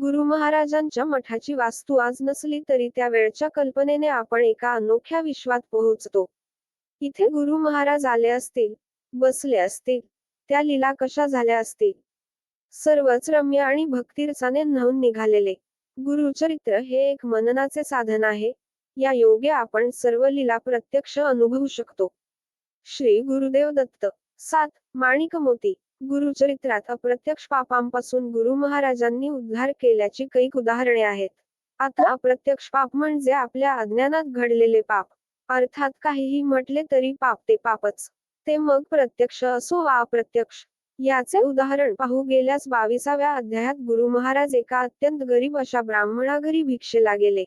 गुरु महाराजांच्या मठाची वास्तू आज नसली तरी त्या वेळच्या कल्पनेने आपण एका अनोख्या विश्वात पोहोचतो. इथे गुरु महाराज आले असतील बसले असतील त्या लीला कशा झाल्या असतील? सर्वच रम्य आणि भक्तिरसाने न्हाऊन निघालेले. गुरुचरित्र हे एक मननाचे साधन आहे या योगे आपण सर्व लीला प्रत्यक्ष अनुभवू शकतो. श्री गुरुदेव दत्त सात माणिक मोती गुरुचरित्रात अप्रत्यक्ष पापांपासून गुरु महाराजांनी उद्धार केल्याची कैक उदाहरणे आहेत. आता अप्रत्यक्ष पाप म्हणजे आपल्या अज्ञानात घडलेले पाप. अर्थात काहीही म्हटले तरी पाप ते पापच. ते मग प्रत्यक्ष असो वा अप्रत्यक्ष. याचे उदाहरण पाहू गेल्यास बावीसाव्या अध्यायात गुरु महाराज एका अत्यंत गरीब अशा ब्राह्मणाघरी भिक्षेला गेले.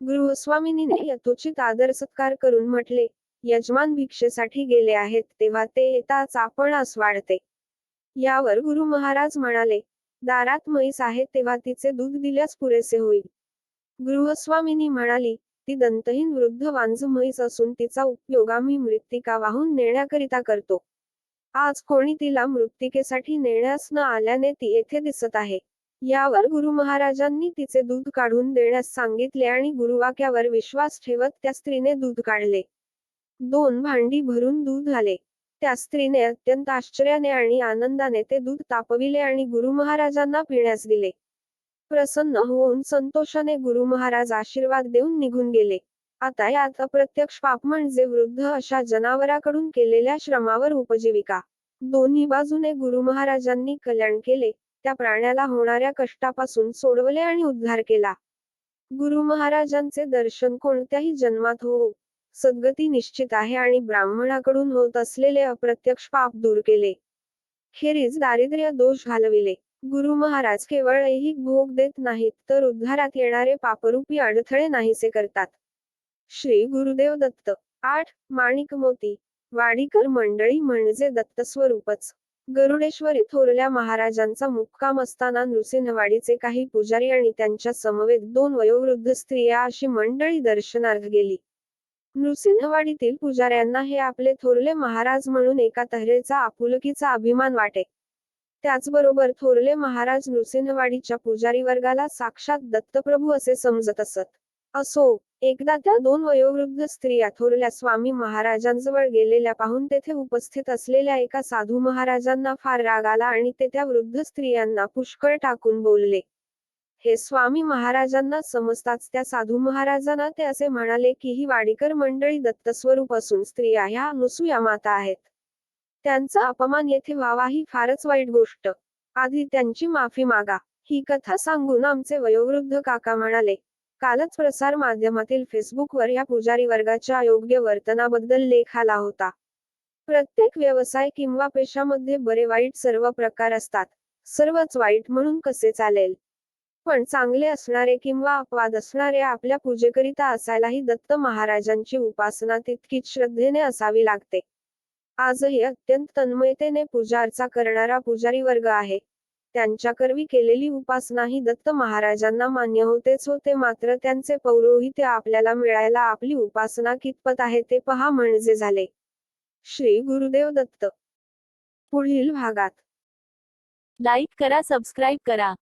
गृहस्वामिनीने यथोचित आदर सत्कार करून म्हटले यजमान भिक्षेसाठी गेले आहेत तेव्हा ते येताच आपणास वाढते यावर गुरु महाराज म्हणाले दारात म्हैस आहे तेव्हा तिचे दूध दिल्यास पुरेसे होईल. गृहस्वामिनी म्हणाली ती दंतहीन वृद्ध वांझ म्हैस असून तिचा उपयोग आम्ही मृत्तिका वाहून नेण्याकरिता करतो. आज कोणी तिला मृत्तिकेसाठी नेण्यास न आल्याने ती येथे दिसत आहे. यावर गुरु महाराजांनी तिचे दूध काढून देण्यास सांगितले आणि गुरुवाक्यावर विश्वास ठेवत त्या स्त्रीने दूध काढले. दोन भांडी भरून दूध आले. त्या स्त्रीने अत्यंत आश्चर्याने आणि आनंदाने ते दूध तापविले आणि गुरु महाराजांना पिण्यास दिले. प्रसन्न होऊन संतोषाने गुरु महाराज आशीर्वाद देऊन निघून गेले. आता यात अप्रत्यक्ष पाप म्हणजे वृद्ध अशा जनावराकडून केलेल्या श्रमावर उपजीविका. दोन्ही बाजूने गुरु महाराजांनी कल्याण केले त्या प्राण्याला होणाऱ्या कष्टापासून सोडवले आणि उद्धार केला. गुरु महाराजांचे दर्शन कोणत्याही जन्मात हो सद्गती निश्चित आहे आणि ब्राह्मणाकडून होत असलेले अप्रत्यक्ष पाप दूर केले. खेरीज दारिद्र्य दोष घालविले. गुरु महाराज केवळ ऐहिक भोग देत नाहीत तर उद्धारात येणारे पापरूपी अडथळे नाहीसे करतात. श्री गुरुदेव दत्त. आठ. माणिक मोती. वाडीकर मंडळी म्हणजे दत्त स्वरूपच. गरुडेश्वरी थोरल्या महाराजांचा मुक्काम असताना नृसिंहवाडीचे काही पुजारी आणि त्यांच्या समवेत दोन वयोवृद्ध स्त्रिया अशी मंडळी दर्शनार्थ गेली. नृसिंहवाडीतील पुजाऱ्यांना हे आपले थोरले महाराज म्हणून एका तऱ्हेचा आपुलकीचा अभिमान वाटे. त्याचबरोबर थोरले महाराज नृसिंहवाडीच्या पुजारी वर्गाला साक्षात दत्तप्रभू असे समजत असत. असो एकदा त्या दोन वयोवृद्ध स्त्रिया थोरल्या स्वामी महाराजांजवळ गेलेल्या पाहून तेथे उपस्थित असलेल्या एका साधू महाराजांना फार राग आला आणि ते त्या वृद्ध स्त्रियांना पुष्कळ टाकून बोलले. हे स्वामी महाराजांना समजताच त्या साधू महाराजांना ते असे म्हणाले की ही वाडीकर मंडळी दत्तस्वरूप असून स्त्रिया ह्या अनुसूया माता आहेत. त्यांचा अपमान येथे व्हावा ही फारच वाईट गोष्ट. आधी त्यांची माफी मागा. ही कथा सांगून आमचे वयोवृद्ध काका म्हणाले कालच प्रसार माध्यमातील फेसबुकवर या पुजारी वर्गाच्या अयोग्य वर्तनाबद्दल लेख आला होता. प्रत्येक व्यवसाय किंवा पेशामध्ये बरे वाईट सर्व प्रकार असतात. सर्वच वाईट म्हणून कसे चालेल? पण चांगले असणारे किंवा अपवाद असणारे आपल्या पूजेकरिता असायलाही दत्त महाराजांची उपासना तितकीच श्रद्धेने असावी लागते. आजही अत्यंत तन्मयतेने पूजा अर्चा करणारा पुजारी वर्ग आहे. त्यांच्या करवी केलेली उपासना ही दत्त महाराजांना मान्य होतेच होते मात्र त्यांचे पौरोहित्य आपल्याला मिळायला आपली उपासना कितपत आहे ते पहा म्हणजे झाले. श्री गुरुदेव दत्त. पुढील भागात. लाईक करा सबस्क्राईब करा.